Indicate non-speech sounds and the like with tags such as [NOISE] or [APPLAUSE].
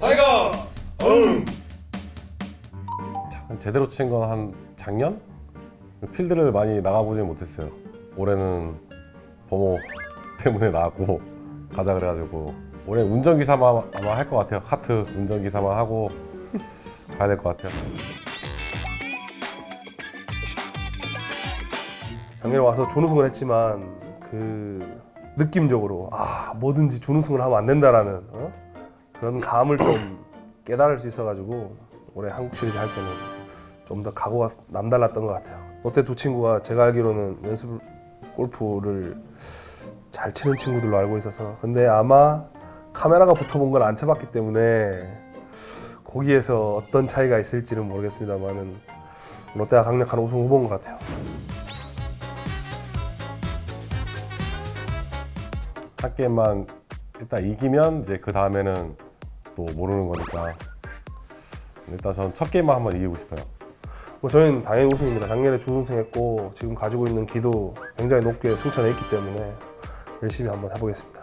타이거 음. 제대로 친 건 한 작년? 필드를 많이 나가보지 못했어요. 올해는 범호 [LAUGHS] 때문에 나왔고 가자 그래가지고 올해 운전기사만 아마 할 것 같아요. 카트 운전기사만 하고 [LAUGHS] 가야 될 것 같아요. 작년에 와서 준우승을 했지만 그 느낌적으로 아 뭐든지 준우승을 하면 안 된다라는 어? 그런 감을 좀 [CLEARS THROAT] 깨달을 수 있어가지고 올해 한국 시리즈 할 때는 좀 더 각오가 남달랐던 것 같아요. 롯데 두 친구가 제가 알기로는 연습 골프를 잘 치는 친구들로 알고 있어서 근데 아마 카메라가 붙어본 걸 안 쳐봤기 때문에 거기에서 어떤 차이가 있을지는 모르겠습니다만은 롯데가 강력한 우승 후보인 것 같아요. 한 게임만 일단 이기면 이제 그 다음에는 또 모르는 거니까 일단 전 첫 게임만 한번 이기고 싶어요. 뭐 저희는 당연히 우승입니다. 작년에 준우승 했고 지금 가지고 있는 기도 굉장히 높게 승천해 있기 때문에 열심히 한번 해보겠습니다.